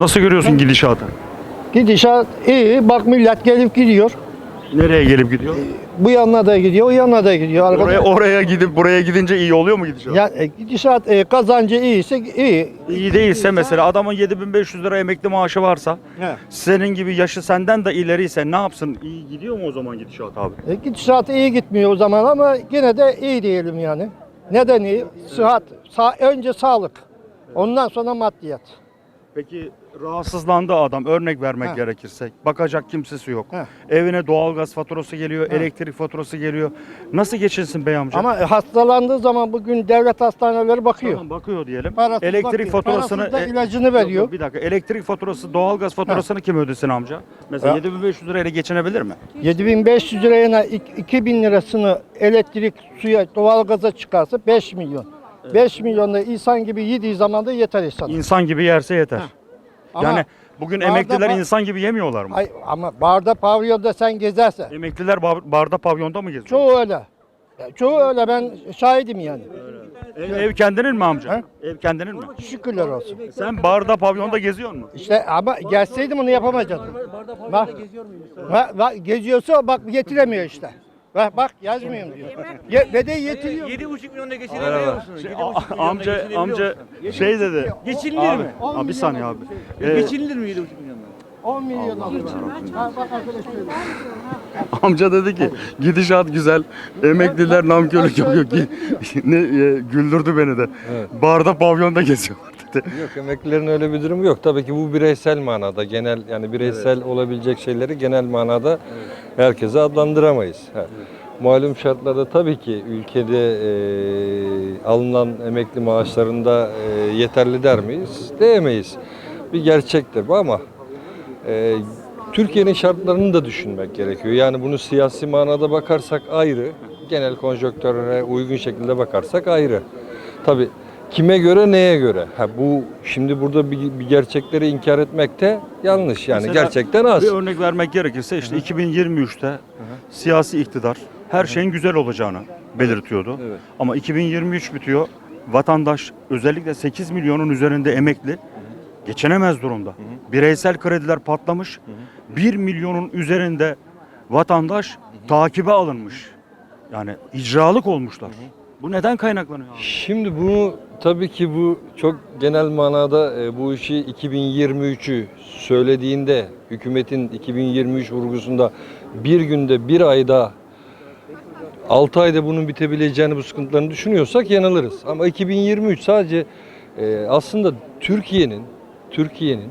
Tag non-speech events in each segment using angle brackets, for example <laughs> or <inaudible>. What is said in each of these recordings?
Nasıl görüyorsun gidişatı? Gidişat iyi. Bak millet gelip gidiyor. Nereye gelip gidiyor? Bu yanına da gidiyor, o yanına da gidiyor. Arkadaş. Oraya oraya gidip buraya gidince iyi oluyor mu gidişat? Ya, e, gidişat e, kazancı iyiyse iyi. İyi değilse mesela adamın 7500 lira emekli maaşı varsa senin gibi yaşı senden de ileriyse ne yapsın? İyi gidiyor mu o zaman gidişat abi? E, gidişat iyi gitmiyor o zaman ama yine de iyi diyelim yani. Neden iyi? Sıhhat. Sa- önce sağlık. Ondan sonra maddiyat. Peki rahatsızlandı adam örnek vermek He. gerekirse. Bakacak kimsesi yok. He. Evine doğalgaz faturası geliyor, He. elektrik faturası geliyor. Nasıl geçinsin bey amca? Ama hastalandığı zaman bugün devlet hastaneleri bakıyor. Tamam bakıyor diyelim. Parasız elektrik bakıyor. faturasını Parasız e, ilacını veriyor. yok, bir dakika. Elektrik faturası, doğalgaz faturasını kim ödesin amca? Mesela Ya. 7500 lirayla geçinebilir mi? 7500 liraya 2000 lirasını elektrik, suya, doğalgaza çıkarsa 5 milyon. 5 milyonda insan gibi yediği zaman da yeter insan. İnsan gibi yerse yeter. Ama, yani bugün barda emekliler insan gibi yemiyorlar mı? ay, ama barda pavyonda sen gezersen Emekliler bar- barda pavyonda mı geziyor? çoğu öyle. Ya, Çoğu öyle ben şahidim yani. Ev, ev kendinin mi amca? He? Ev kendinin mi? Şükürler olsun. Sen barda pavyonda geziyor musun? İşte ama gelseydim onu yapamayacaktım. Bak, bak, bak geziyorsa bak getiremiyor işte. Bak, bak yazmıyorum diyor. Ye, ve de yetiriyor. 7,5 milyonda geçinebiliyor musunuz? Şey, 7,5 a- milyonda amca geçinebiliyor amca şey dedi. Geçinilir Abi, mi? abi bir saniye abi. Ee, Geçinilir mi 7,5 milyonda? 10 milyon alıyor. Ha, bak arkadaş <laughs> amca dedi ki gidişat güzel. Emekliler namkörlük yapıyor ki <laughs> ne e, güldürdü beni de. Barda pavyonda geziyorlar dedi. Yok emeklilerin öyle bir durumu yok. Tabii ki bu bireysel manada genel yani bireysel olabilecek şeyleri genel manada herkese adlandıramayız. Ha. Malum şartlarda tabii ki ülkede e, alınan emekli maaşlarında e, yeterli der miyiz? Diyemeyiz. Bir gerçektir bu ama e, Türkiye'nin şartlarını da düşünmek gerekiyor. Yani bunu siyasi manada bakarsak ayrı, genel konjonktüre uygun şekilde bakarsak ayrı. Tabii kime göre neye göre? Ha bu şimdi burada bir, bir gerçekleri inkar etmek de yanlış. Yani Mesela gerçekten az. Bir örnek vermek gerekirse işte 2023'te siyasi iktidar her şeyin güzel olacağını belirtiyordu. Evet. Ama 2023 bitiyor. Vatandaş özellikle 8 milyonun üzerinde emekli geçinemez durumda. Bireysel krediler patlamış. 1 milyonun üzerinde vatandaş takibe alınmış. Yani icralık olmuşlar. Bu neden kaynaklanıyor? abi? Şimdi bunu tabii ki bu çok genel manada e, bu işi 2023'ü söylediğinde hükümetin 2023 vurgusunda bir günde bir ayda 6 ayda bunun bitebileceğini bu sıkıntılarını düşünüyorsak yanılırız. Ama 2023 sadece e, aslında Türkiye'nin Türkiye'nin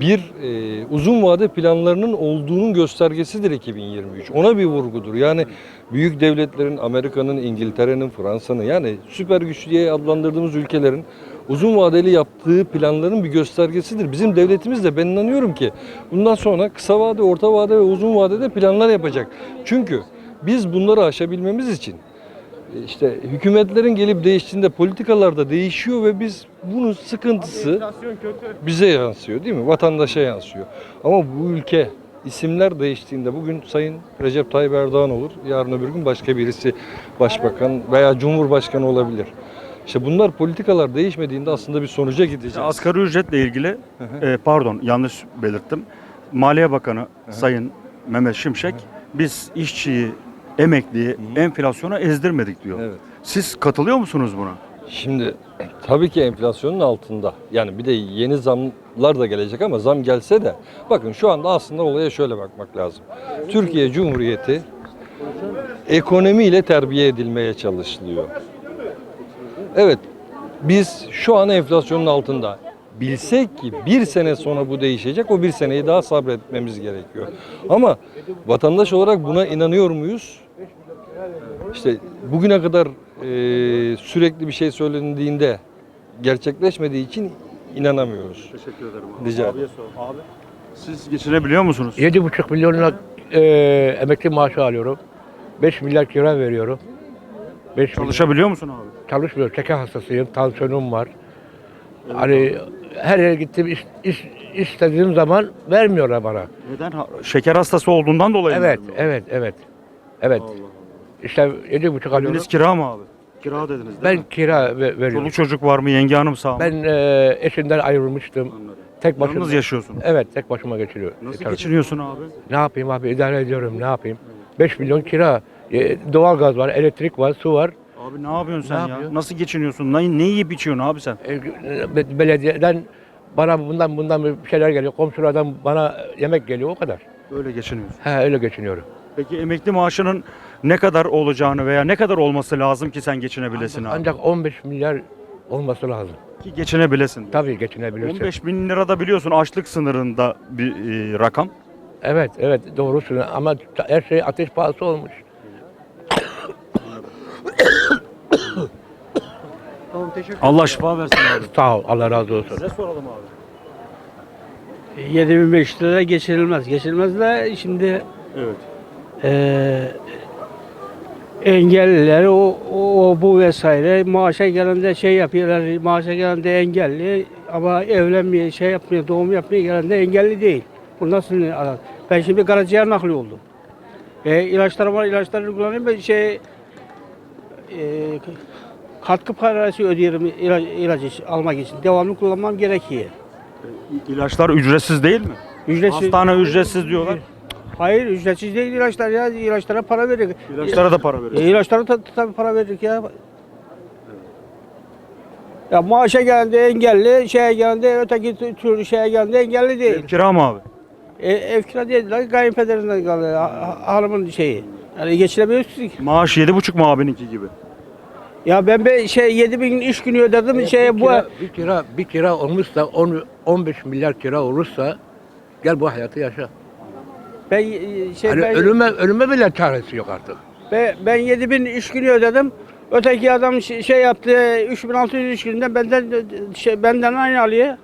bir e, uzun vade planlarının olduğunun göstergesidir 2023. Ona bir vurgudur. Yani büyük devletlerin, Amerika'nın, İngiltere'nin, Fransa'nın yani süper güç diye adlandırdığımız ülkelerin uzun vadeli yaptığı planların bir göstergesidir. Bizim devletimiz de ben inanıyorum ki bundan sonra kısa vade, orta vade ve uzun vadede planlar yapacak. Çünkü biz bunları aşabilmemiz için işte hükümetlerin gelip değiştiğinde politikalar da değişiyor ve biz bunun sıkıntısı bize yansıyor değil mi? Vatandaşa yansıyor. Ama bu ülke isimler değiştiğinde bugün Sayın Recep Tayyip Erdoğan olur. Yarın öbür gün başka birisi başbakan veya cumhurbaşkanı olabilir. İşte bunlar politikalar değişmediğinde aslında bir sonuca gideceğiz. Asgari ücretle ilgili e, pardon yanlış belirttim. Maliye Bakanı Sayın Mehmet Şimşek biz işçiyi, emekliyi enflasyona ezdirmedik diyor. Evet. Siz katılıyor musunuz buna? Şimdi tabii ki enflasyonun altında. Yani bir de yeni zamlar da gelecek ama zam gelse de bakın şu anda aslında olaya şöyle bakmak lazım. Türkiye Cumhuriyeti ekonomiyle terbiye edilmeye çalışılıyor. Evet biz şu an enflasyonun altında. Bilsek ki bir sene sonra bu değişecek o bir seneyi daha sabretmemiz gerekiyor. Ama vatandaş olarak buna inanıyor muyuz? İşte bugüne kadar e, sürekli bir şey söylendiğinde gerçekleşmediği için inanamıyoruz. Teşekkür ederim Rica ederim. Abi siz geçinebiliyor musunuz? 7,5 milyonla e, emekli maaşı alıyorum. 5 milyar kira veriyorum. 5 milyon Çalışabiliyor musun abi? çalışmıyorum. Şeker hastasıyım. Tansiyonum var. Hani her yere gittim iş, iş, istediğim zaman vermiyorlar bana. Neden? Şeker hastası olduğundan dolayı mı Evet, vermiyor? evet, evet. Evet. İşte 7,5 alıyorum. Eviniz kira mı abi? Kira dediniz değil Ben mi? kira ve- veriyorum. Çoluk çocuk var mı? Yenge hanım sağ mı? Ben e, eşinden ayrılmıştım. Anladım. Tek başıma. Yalnız yaşıyorsun. Evet tek başıma geçiriyor. Nasıl Yeter. geçiniyorsun abi? Ne yapayım abi idare ediyorum ne yapayım. 5 milyon kira. E, doğalgaz var, elektrik var, su var. Abi ne yapıyorsun Ne sen ya? yapıyor? Nasıl geçiniyorsun? Ne, ne yiyip içiyorsun abi sen? E, be- belediyeden bana bundan bundan bir şeyler geliyor. Komşulardan bana yemek geliyor o kadar. Öyle geçiniyorsun. He öyle geçiniyorum. Peki emekli maaşının ne kadar olacağını veya ne kadar olması lazım ki sen geçinebilesin abi? Ancak 15 milyar olması lazım. Ki geçinebilesin. Tabii geçinebilirsin. 15 bin lira da biliyorsun açlık sınırında bir e, rakam. Evet evet doğrusun ama ta- her şey ateş pahası olmuş. Tamam teşekkür Allah şifa versin abi. Sağ ol Allah razı olsun. Size soralım abi. 7500 lira geçirilmez. Geçirilmez de şimdi Evet. eee engelliler o, o, o bu vesaire maaşa gelende şey yapıyorlar maaşa gelende engelli ama evlenmeye şey yapmıyor doğum yapmaya gelende engelli değil. Bu nasıl ara- Ben şimdi karaciğer nakli oldum. E, ilaçlarım var ilaçları kullanıyorum ben şey e, katkı parası ödüyorum ilaç, ilacı almak için. Devamlı kullanmam gerekiyor. İlaçlar ücretsiz değil mi? Ücretsiz. Hastane ücretsiz diyorlar. Hayır ücretsiz değil ilaçlar ya. İlaçlara para veririk. İlaçlara da para E, veriyorsun. ilaçlara da tabii para veririk ya. Ya maaşa geldi engelli, şeye geldi öteki türlü şeye geldi engelli değil. Ev kira mı abi? E, ev kira değil lan kayınpederinden kalıyor ha- ha- hanımın şeyi. Yani geçiremiyoruz ki. Maaş 7,5 mu abininki gibi? Ya ben be şey 7 bin iş günü ödedim şeye bir, bu. kira, bir kira bir kira olmuşsa 10 15 milyar kira olursa gel bu hayatı yaşa. Ben e, şey Hani ben, ölüme ölüme bile çaresi yok artık. ben, ben 7 bin iş günü ödedim. Öteki adam şey, şey yaptı 3600 iş gününden benden şey, benden aynı alıyor.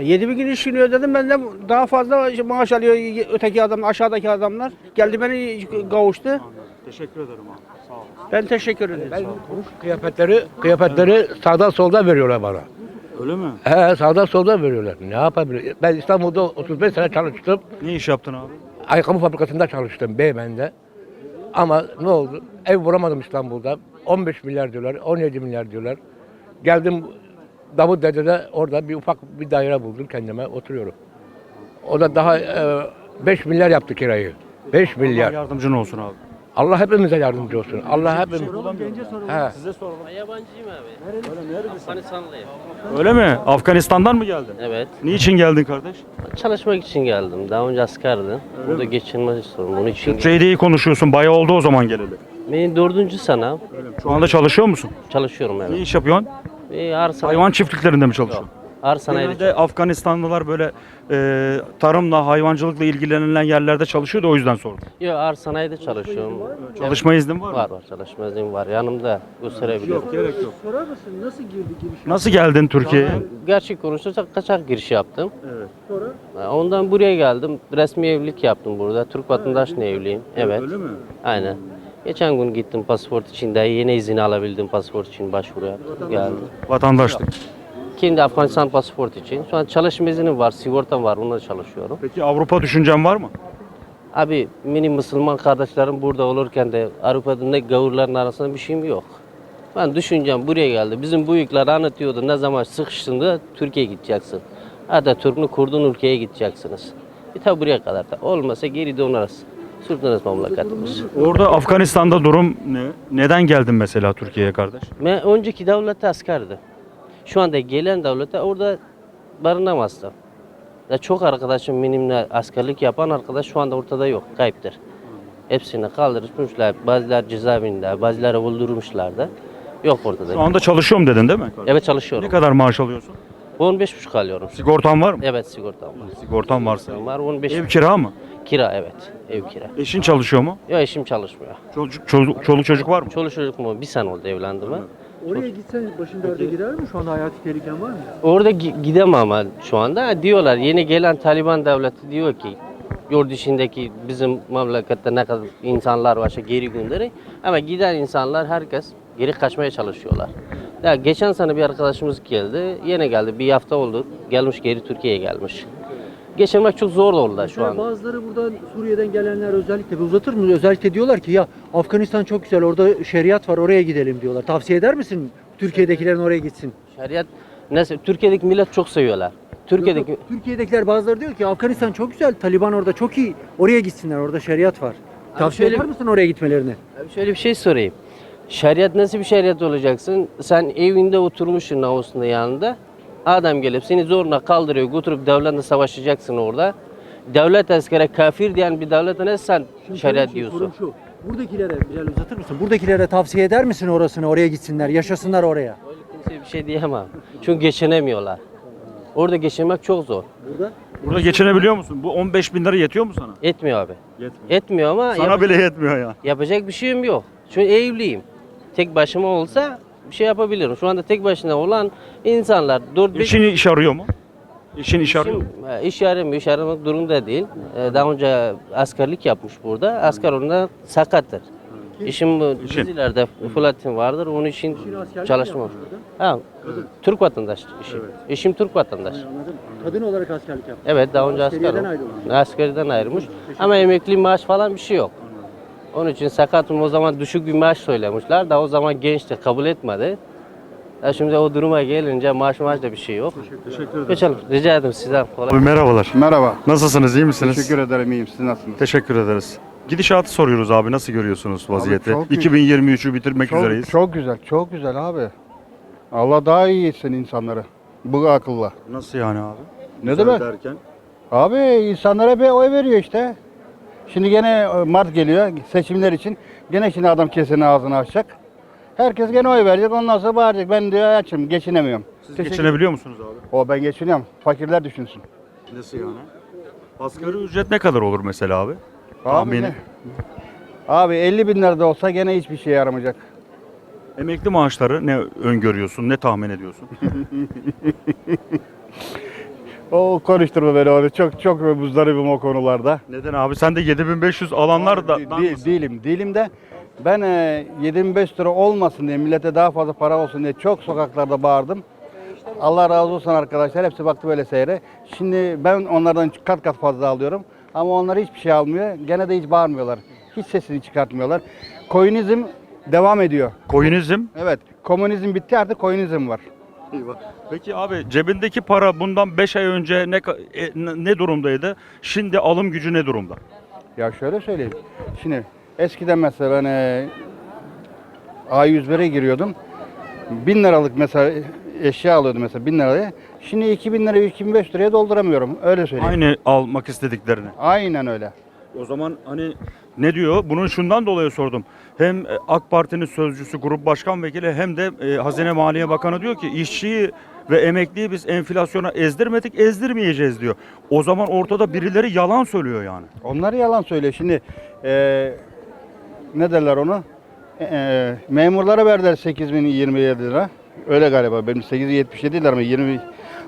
7 bin iş günü ödedim benden daha fazla maaş alıyor öteki adam aşağıdaki adamlar. Geldi beni kavuştu. Teşekkür ederim abi. Sağ ol. Ben teşekkür ederim. Kıyafetleri kıyafetleri sağda solda veriyorlar bana. Öyle mi? He sağda solda veriyorlar. Ne yapabilir? Ben İstanbul'da 35 sene çalıştım. Ne iş yaptın abi? Ayakkabı fabrikasında çalıştım Beymen'de. Ama ne oldu? Ev bulamadım İstanbul'da. 15 milyar diyorlar, 17 milyar diyorlar. Geldim Davutdere'de orada bir ufak bir daire buldum kendime oturuyorum. O da daha 5 milyar yaptı kirayı. 5 Allah milyar. yardımcın olsun abi. Allah hepimize yardımcı olsun. Allah hepimize. He. Size soralım. Yabancıyım abi. Afganistanlıyım. Öyle mi? Afganistan'dan mı geldin? Evet. Niçin geldin kardeş? Çalışmak için geldim. Daha önce askerdim. Burada geçinmek istiyorum. Bunun için geldim. Türkçeyi iyi konuşuyorsun. Bayağı oldu o zaman geleli. Benim dördüncü sene Şu anda çalışıyor musun? çalışıyorum Ne evet. iş yapıyorsun? Bir sanayi. Hayvan çiftliklerinde mi çalışıyorsun? Ağır sanayide Genelde Afganistanlılar böyle e, tarımla, hayvancılıkla ilgilenilen yerlerde çalışıyor da o yüzden sordum. Yok ağır sanayide çalışıyorum. Çalışma iznin var mı? Var var çalışma iznim var. Yanımda gösterebilirim. gerek yok. Sorar mısın nasıl girdi giriş? Nasıl geldin Türkiye'ye? Gerçek konuşursak kaçak giriş yaptım. Evet. Sonra Ondan buraya geldim. Resmi evlilik yaptım burada. Türk vatandaşla evliyim. Evet. Öyle mi? Aynen. Geçen gün gittim pasaport için de yeni izin alabildim pasaport için başvuru yaptım. Geldim. Vatandaşlık. Kendi Afganistan pasaport için. Şu an çalışma iznim var, sigortam var. Onunla çalışıyorum. Peki Avrupa düşüncen var mı? Abi benim Müslüman kardeşlerim burada olurken de Avrupa'da ne gavurların arasında bir şeyim yok. Ben düşüneceğim buraya geldi. Bizim büyükler anlatıyordu ne zaman sıkıştığında Türkiye'ye gideceksin. Atatürk'ünü kurduğun ülkeye gideceksiniz. Bir tabi buraya kadar da. Olmasa geri döneriz. Sürtünüz memleketimiz. Orada Afganistan'da durum ne? Neden geldin mesela Türkiye'ye kardeş? Ben önceki devlette askerdim. Şu anda gelen devlette orada barınamazdım. Ya çok arkadaşım benimle askerlik yapan arkadaş şu anda ortada yok, kayıptır. Hepsini kaldırmışlar, bazıları cezaevinde, bazıları öldürmüşler de. Yok ortada. Şu anda çalışıyorum dedin değil mi? Evet Ne çalışıyorum. kadar maaş alıyorsun? 15,5 alıyorum. Sigortan var mı? Evet sigortam var. Sigortan varsa. Var 15 Ev kira mı? kira evet. Ev kira. Eşin çalışıyor mu? Yok eşim çalışmıyor. Çocuk, çoluk, çoluk çocuk var mı? Çoluk çocuk mu? Bir sene oldu evlendim ben. Oraya gitsen başın derde girer mi? Şu anda hayati tehliken var mı? Orada gi- gidemem ama şu anda diyorlar yeni gelen Taliban devleti diyor ki yurt dışındaki bizim memlekette ne kadar insanlar varsa geri gönderin ama giden insanlar herkes geri kaçmaya çalışıyorlar. Ya geçen sene bir arkadaşımız geldi, yine geldi bir hafta oldu, gelmiş geri Türkiye'ye gelmiş. Geçirmek çok zor oldu şu an. bazıları buradan Suriye'den gelenler özellikle uzatır mı? Özellikle diyorlar ki ya Afganistan çok güzel orada şeriat var oraya gidelim diyorlar. Tavsiye eder misin Türkiye'dekilerin oraya gitsin? Şeriat Nasıl? Türkiye'deki millet çok seviyorlar. Türkiye'deki Yok. Türkiye'dekiler bazıları diyor ki Afganistan çok güzel, Taliban orada çok iyi. Oraya gitsinler, orada şeriat var. Tavsiye şöyle- eder misin oraya gitmelerini? Abi şöyle bir şey sorayım. Şeriat nasıl bir şeriat olacaksın? Sen evinde oturmuşsun namusunda yanında. Adam gelip seni zorla kaldırıyor, götürüp devletle savaşacaksın orada. Devlet askere kafir diyen bir devlete ne sen şeriat diyorsun? şu. Buradakilere Bilal uzatır mısın? Buradakilere tavsiye eder misin orasını, oraya gitsinler, yaşasınlar oraya? Kimseye bir şey diyemem. Çünkü geçinemiyorlar. Orada geçinmek çok zor. Burada Burada geçinebiliyor musun? Bu 15 bin lira yetiyor mu sana? Etmiyor abi. Yetmiyor. Etmiyor ama Sana bile yetmiyor ya. yapacak bir şeyim yok. Çünkü evliyim. Tek başıma olsa şey yapabilirim. Şu anda tek başına olan insanlar 4 Eşin iş arıyor mu? Eşin iş arıyor mu? İşim, e, iş aramak durumda değil. E, Daha önce askerlik yapmış burada. Asker onda sakattır. İşim bu İşin. dizilerde fulatin vardır. Onun için çalışmam. Ha, Türk vatandaş işim. İşim Türk vatandaş. anladım. Kadın olarak askerlik yaptı. Evet daha önce asker Askeriyeden ayrılmış. Askeriden ayrılmış. Ama emekli maaş falan bir şey yok. Onun için sakatım o zaman düşük bir maaş söylemişler. Daha o zaman gençti kabul etmedi. Ya şimdi o duruma gelince maaş maaş da bir şey yok. Teşekkür ederim. Geçelim. Rica ederim sizden. Kolay Abi merhabalar. Merhaba. Nasılsınız? iyi misiniz? Teşekkür ederim iyiyim. Siz nasılsınız? Teşekkür ederiz. Gidişatı soruyoruz abi. Nasıl görüyorsunuz vaziyeti? çok iyi. 2023'ü bitirmek üzereyiz. Çok, çok güzel, çok güzel abi. Allah daha iyi etsin insanları. Bu akılla. Nasıl yani abi? Ne demek? Derken? Abi insanlara bir oy veriyor işte. Şimdi gene e, Mart geliyor seçimler için. Gene şimdi adam kesenin ağzını açacak. Herkes gene oy verecek. Ondan sonra bağıracak. Ben diyor açım, geçinemiyorum. Siz Teşekkür- geçinebiliyor musunuz abi? O ben geçiniyorum. Fakirler düşünsün. Nasıl yani? Asgari ücret ne kadar olur mesela abi? Abi, Tahmini. ne? Abi 50 bin lira da olsa gene hiçbir şeye yaramayacak. Emekli maaşları ne öngörüyorsun, ne tahmin ediyorsun? <laughs> O konuşturma beni onu. Çok çok muzdaribim o konularda. Neden abi? Sen de 7500 alanlar da... Abi, de- de- değilim. Değilim de ben e, 75 lira olmasın diye millete daha fazla para olsun diye çok sokaklarda bağırdım. Allah razı olsun arkadaşlar. Hepsi baktı böyle seyre. Şimdi ben onlardan kat kat fazla alıyorum. Ama onlar hiçbir şey almıyor. Gene de hiç bağırmıyorlar. Hiç sesini çıkartmıyorlar. Koyunizm devam ediyor. Koyunizm. Evet. Komünizm bitti artık koyunizm var. Peki abi cebindeki para bundan 5 ay önce ne e, ne durumdaydı? Şimdi alım gücü ne durumda? Ya şöyle söyleyeyim. Şimdi eskiden mesela ben e, A101'e giriyordum. 1000 liralık mesela eşya alıyordum mesela 1000 liraya. Şimdi 2000 lira 2500 liraya dolduramıyorum. Öyle söyleyeyim. Aynı almak istediklerini. Aynen öyle. O zaman hani ne diyor? Bunun şundan dolayı sordum. Hem e, AK Parti'nin sözcüsü, grup başkan vekili hem de e, Hazine Maliye Bakanı diyor ki işçiyi ve emekliyi biz enflasyona ezdirmedik, ezdirmeyeceğiz diyor. O zaman ortada birileri yalan söylüyor yani. Onlar yalan söylüyor. Şimdi e, ne derler onu? E, e, memurlara verdiler 8027 lira. Öyle galiba. Benim 877 değil ama 20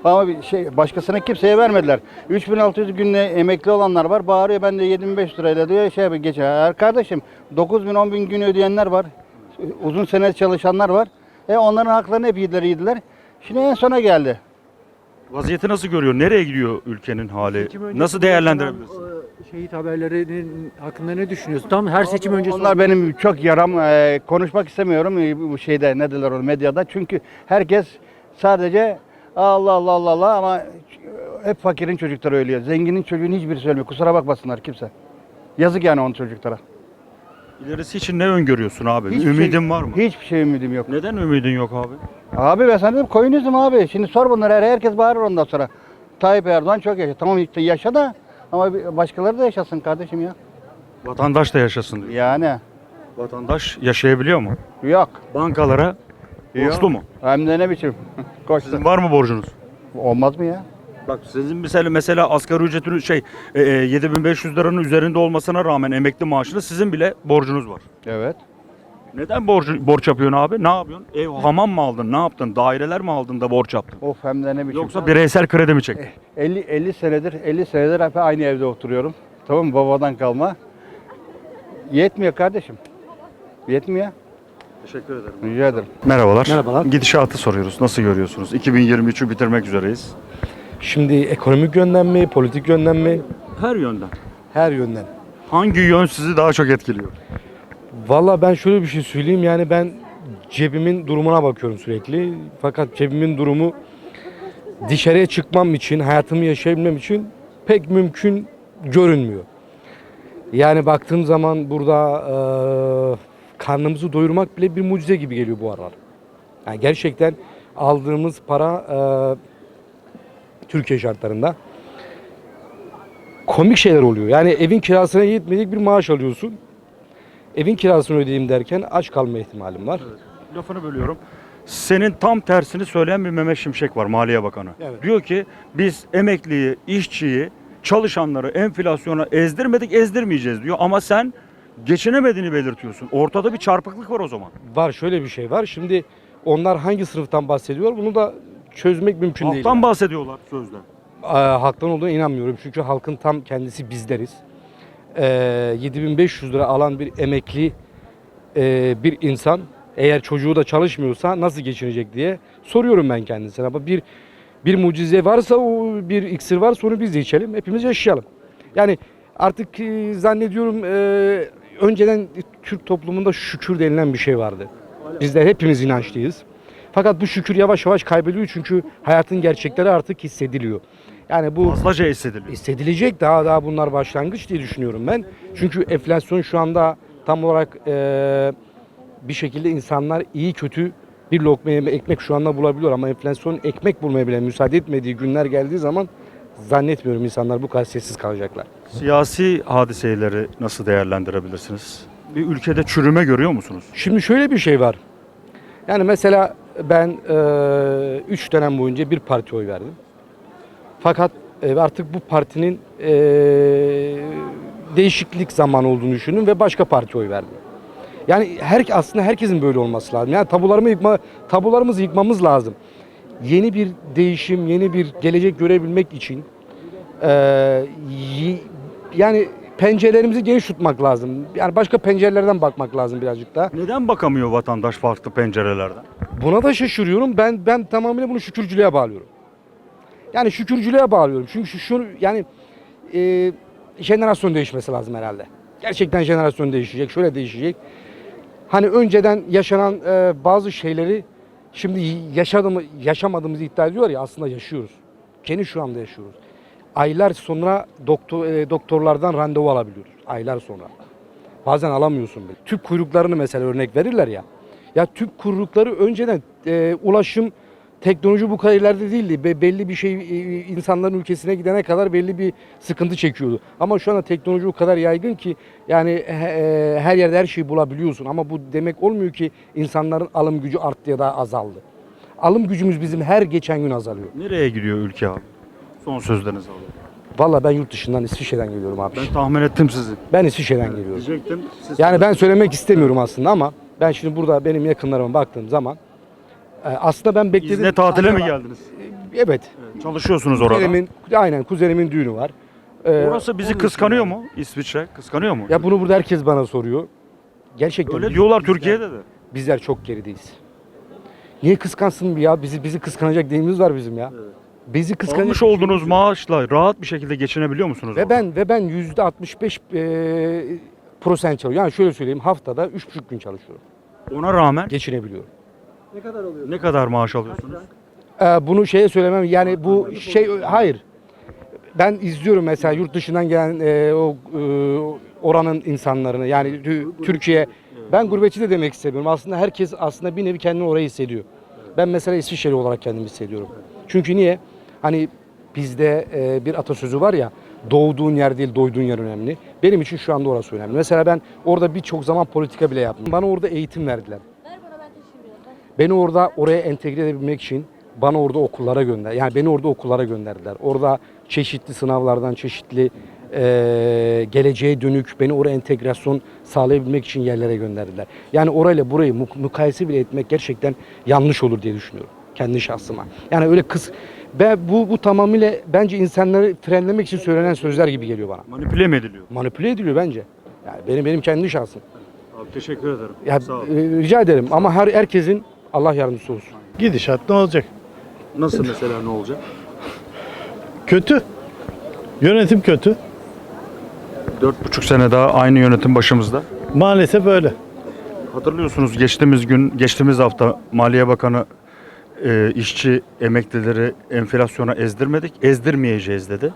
ama bir şey başkasına kimseye vermediler. 3600 günde emekli olanlar var. Bağırıyor ben de 75 lirayla diyor şey yapıyor geçer. Her kardeşim 9000 10000 gün ödeyenler var. Uzun sene çalışanlar var. E onların haklarını hep yediler yediler. Şimdi en sona geldi. Vaziyeti nasıl görüyor? Nereye gidiyor ülkenin hali? Nasıl değerlendirebilirsin? e, Şehit haberlerinin hakkında ne düşünüyorsun? Tam her seçim öncesi Onlar benim çok yaram. Ee, konuşmak istemiyorum e, bu şeyde ne derler onu medyada. Çünkü herkes sadece Allah Allah Allah Allah ama hep fakirin çocukları ölüyor. Zenginin çocuğun hiçbirisi ölmüyor. Kusura bakmasınlar kimse. Yazık yani onun çocuklara. İlerisi için ne öngörüyorsun abi? Hiçbir Ümidin şey- var mı? Hiçbir şey ümidim yok. Neden ümidin yok abi? Abi ben sana dedim koyunuzum abi. Şimdi sor bunları her- herkes bağırır ondan sonra. Tayyip Erdoğan çok yaşa. Tamam işte yaşa da ama başkaları da yaşasın kardeşim ya. Vatandaş da yaşasın diyor. Yani Vatandaş yaşayabiliyor mu? yok. Bankalara borçlu mu? Hem de ne biçim. <laughs> Koştu. Sizin var mı borcunuz? Olmaz mı ya? Bak sizin mesela mesela asgari ücretin şey e, e, 7500 liranın üzerinde olmasına rağmen emekli maaşlı sizin bile borcunuz var. Evet. Neden borç borç yapıyorsun abi? Ne yapıyorsun? Ev hamam mı aldın? Ne yaptın? Daireler mi aldın da borç yaptın? Of hem de ne biçim. Yoksa bireysel kredi mi çektin? 50 50 senedir 50 senedir hep aynı evde oturuyorum. Tamam mı? Babadan kalma. Yetmiyor kardeşim. Yetmiyor. Teşekkür ederim. Rica ederim. Merhabalar. Merhabalar. Gidişatı soruyoruz. Nasıl görüyorsunuz? 2023'ü bitirmek üzereyiz. Şimdi ekonomik yönden mi, politik yönden mi? Her yönden. Her yönden. Hangi yön sizi daha çok etkiliyor? Valla ben şöyle bir şey söyleyeyim yani ben cebimin durumuna bakıyorum sürekli. Fakat cebimin durumu dışarıya çıkmam için, hayatımı yaşayabilmem için pek mümkün görünmüyor. Yani baktığım zaman burada eee, karnımızı doyurmak bile bir mucize gibi geliyor bu aralar. Yani gerçekten aldığımız para eee, Türkiye şartlarında komik şeyler oluyor. Yani evin kirasına yetmeyecek bir maaş alıyorsun. Evin kirasını ödeyeyim derken aç kalma ihtimalim var. Lafını bölüyorum. Senin tam tersini söyleyen bir Mehmet Şimşek var Maliye Bakanı. Evet. Diyor ki biz emekliyi, işçiyi, çalışanları enflasyona ezdirmedik, ezdirmeyeceğiz diyor. Ama sen geçinemediğini belirtiyorsun. Ortada bir çarpıklık var o zaman. Var şöyle bir şey var. Şimdi onlar hangi sınıftan bahsediyor bunu da çözmek mümkün değil. Halktan bahsediyorlar sözde. Ee, halktan olduğuna inanmıyorum. Çünkü halkın tam kendisi bizleriz. Ee, 7500 lira alan bir emekli e, bir insan eğer çocuğu da çalışmıyorsa nasıl geçinecek diye soruyorum ben kendisine. Ama bir bir mucize varsa o bir iksir varsa onu biz de içelim. Hepimiz yaşayalım. Yani artık e, zannediyorum e, önceden Türk toplumunda şükür denilen bir şey vardı. Bizler hepimiz inançlıyız. Fakat bu şükür yavaş yavaş kaybediyor çünkü hayatın gerçekleri artık hissediliyor. Yani bu Fazlaca hissediliyor. hissedilecek daha daha bunlar başlangıç diye düşünüyorum ben. Çünkü enflasyon şu anda tam olarak eee, bir şekilde insanlar iyi kötü bir lokma yeme- ekmek şu anda bulabiliyor ama enflasyon ekmek bulmaya bile müsaade etmediği günler geldiği zaman zannetmiyorum insanlar bu kadar sessiz kalacaklar. Siyasi hadiseleri nasıl değerlendirebilirsiniz? Bir ülkede çürüme görüyor musunuz? Şimdi şöyle bir şey var. Yani mesela ben 3 dönem boyunca bir parti oy verdim. Fakat e, artık bu partinin e, değişiklik zamanı olduğunu düşündüm ve başka parti oy verdim. Yani her aslında herkesin böyle olması lazım. Yani tabularımı yıkma tabularımızı yıkmamız lazım. Yeni bir değişim, yeni bir gelecek görebilmek için e, yani pencerelerimizi geniş tutmak lazım. Yani başka pencerelerden bakmak lazım birazcık da. Neden bakamıyor vatandaş farklı pencerelerden? Buna da şaşırıyorum. Ben ben tamamıyla bunu şükürcülüğe bağlıyorum. Yani şükürcülüğe bağlıyorum. Çünkü şu, şunu yani e, jenerasyon değişmesi lazım herhalde. Gerçekten jenerasyon değişecek. Şöyle değişecek. Hani önceden yaşanan e, bazı şeyleri şimdi yaşadığımı, yaşamadığımızı iddia ediyor ya aslında yaşıyoruz. Kendi şu anda yaşıyoruz. Aylar sonra doktor, e, doktorlardan randevu alabiliyoruz. Aylar sonra. Bazen alamıyorsun bile. Tüp kuyruklarını mesela örnek verirler ya. Ya tüp kuyrukları önceden e, ulaşım teknoloji bu kadar ileride değildi. Be- belli bir şey e, insanların ülkesine gidene kadar belli bir sıkıntı çekiyordu. Ama şu anda teknoloji o kadar yaygın ki yani e, her yerde her şeyi bulabiliyorsun. Ama bu demek olmuyor ki insanların alım gücü arttı ya da azaldı. Alım gücümüz bizim her geçen gün azalıyor. Nereye gidiyor ülke abi? Son sözlerinizi alalım. Valla ben yurt dışından İsviçre'den geliyorum abi. Ben tahmin ettim sizi. Ben İsviçre'den geliyorum. Diyecektim. Siz Yani ben söylemek istemiyorum aslında ama ben şimdi burada benim yakınlarıma baktığım zaman e, aslında ben beklediğim... İzne tatile mi geldiniz? Evet. Çalışıyorsunuz orada. Kuzenimin, aynen kuzenimin düğünü var. Ee, Orası bizi kıskanıyor mu? İsviçre kıskanıyor mu? Ya bunu burada herkes bana soruyor. Gerçekten Öyle biz- diyorlar bizler- Türkiye'de de. Bizler çok gerideyiz. Niye kıskansın ya? Bizi bizi kıskanacak deyimiz var bizim ya. Bizi kıskanacak Almış şeyimiz olduğunuz maaşla rahat bir şekilde geçinebiliyor musunuz? Ve orada? ben ve ben yüzde 65 e, prosen çalışıyorum. Yani şöyle söyleyeyim haftada 3,5 gün çalışıyorum. Ona rağmen Geçinebiliyorum. Ne kadar oluyor? ne kadar maaş alıyorsunuz? Ee, bunu şeye söylemem yani bu şey hayır. Ben izliyorum mesela yurt dışından gelen e, o e, oranın insanlarını yani Tü- Türkiye. Ben gurbetçi de demek istemiyorum. Aslında herkes aslında bir nevi kendini oraya hissediyor. Ben mesela İsviçreli olarak kendimi hissediyorum. Çünkü niye? Hani bizde e, bir atasözü var ya doğduğun yer değil doyduğun yer önemli. Benim için şu anda orası önemli. Mesela ben orada birçok zaman politika bile yaptım. Bana orada eğitim verdiler. Beni orada oraya entegre edebilmek için bana orada okullara gönder. Yani beni orada okullara gönderdiler. Orada çeşitli sınavlardan, çeşitli eee, geleceğe dönük beni oraya entegrasyon sağlayabilmek için yerlere gönderdiler. Yani orayla burayı mu- mukayese bile etmek gerçekten yanlış olur diye düşünüyorum. Kendi şahsıma. Yani öyle kız ben bu bu tamamıyla bence insanları frenlemek için söylenen sözler gibi geliyor bana. Manipüle mi ediliyor? Manipüle ediliyor bence. Yani benim benim kendi şahsım. Abi teşekkür ederim. Ya, Sağ olun. e, rica ederim ama her herkesin Allah yardımcısı olsun. Gidişat ne olacak? Nasıl mesela ne olacak? Kötü. Yönetim kötü. Dört buçuk sene daha aynı yönetim başımızda. Maalesef öyle. Hatırlıyorsunuz geçtiğimiz gün, geçtiğimiz hafta Maliye Bakanı e, işçi emeklileri enflasyona ezdirmedik, ezdirmeyeceğiz dedi.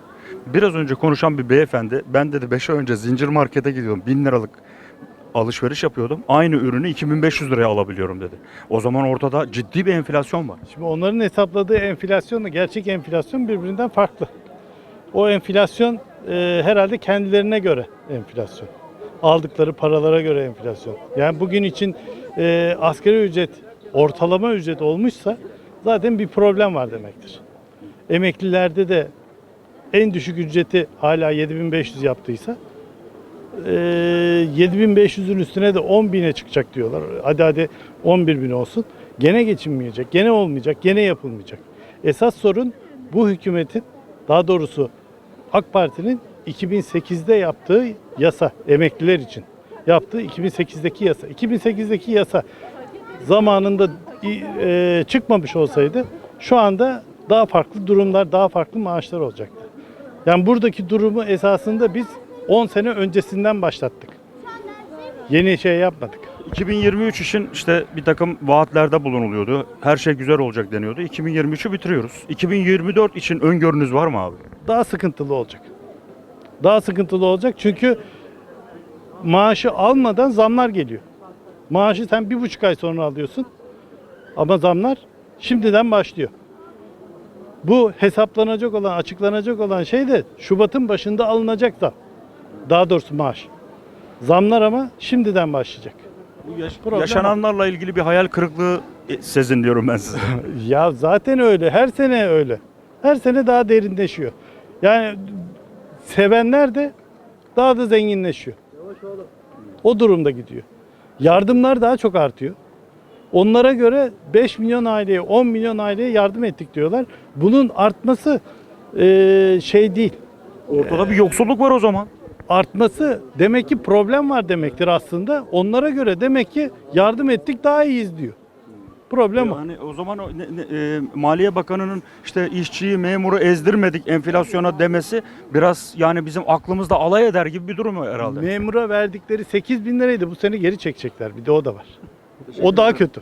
Biraz önce konuşan bir beyefendi, ben dedi 5 ay önce zincir markete gidiyordum, 1000 liralık alışveriş yapıyordum. Aynı ürünü 2500 liraya alabiliyorum dedi. O zaman ortada ciddi bir enflasyon var. Şimdi onların hesapladığı enflasyonla gerçek enflasyon birbirinden farklı. O enflasyon e, herhalde kendilerine göre enflasyon. Aldıkları paralara göre enflasyon. Yani bugün için e, asgari ücret ortalama ücret olmuşsa zaten bir problem var demektir. Emeklilerde de en düşük ücreti hala 7500 yaptıysa e, 7500'ün üstüne de 10.000'e çıkacak diyorlar. Hadi hadi 11.000 olsun. Gene geçinmeyecek, gene olmayacak, gene yapılmayacak. Esas sorun bu hükümetin, daha doğrusu AK Parti'nin 2008'de yaptığı yasa, emekliler için yaptığı 2008'deki yasa. 2008'deki yasa zamanında e, çıkmamış olsaydı şu anda daha farklı durumlar, daha farklı maaşlar olacaktı. Yani buradaki durumu esasında biz 10 sene öncesinden başlattık. Yeni şey yapmadık. 2023 için işte bir takım vaatlerde bulunuluyordu. Her şey güzel olacak deniyordu. 2023'ü bitiriyoruz. 2024 için öngörünüz var mı abi? Daha sıkıntılı olacak. Daha sıkıntılı olacak çünkü maaşı almadan zamlar geliyor. Maaşı sen bir buçuk ay sonra alıyorsun ama zamlar şimdiden başlıyor. Bu hesaplanacak olan, açıklanacak olan şey de Şubat'ın başında alınacak da. Daha doğrusu maaş. Zamlar ama şimdiden başlayacak. Bu yaş- Problem yaşananlarla ilgili bir hayal kırıklığı e, sezin diyorum ben size. <laughs> Ya zaten öyle. Her sene öyle. Her sene daha derinleşiyor. Yani sevenler de daha da zenginleşiyor. O durumda gidiyor. Yardımlar daha çok artıyor. Onlara göre 5 milyon aileye, 10 milyon aileye yardım ettik diyorlar. Bunun artması eee, şey değil. Ortada bir yoksulluk var o zaman. Artması demek ki problem var demektir aslında. Onlara göre demek ki yardım ettik daha iyiyiz diyor. Problem o. Yani o zaman o ne- ne- e, Maliye Bakanı'nın işte işçiyi, memuru ezdirmedik enflasyona demesi biraz yani bizim aklımızda alay eder gibi bir durum herhalde. Memura verdikleri 8 bin liraydı. Bu sene geri çekecekler. Bir de o da var. O daha kötü.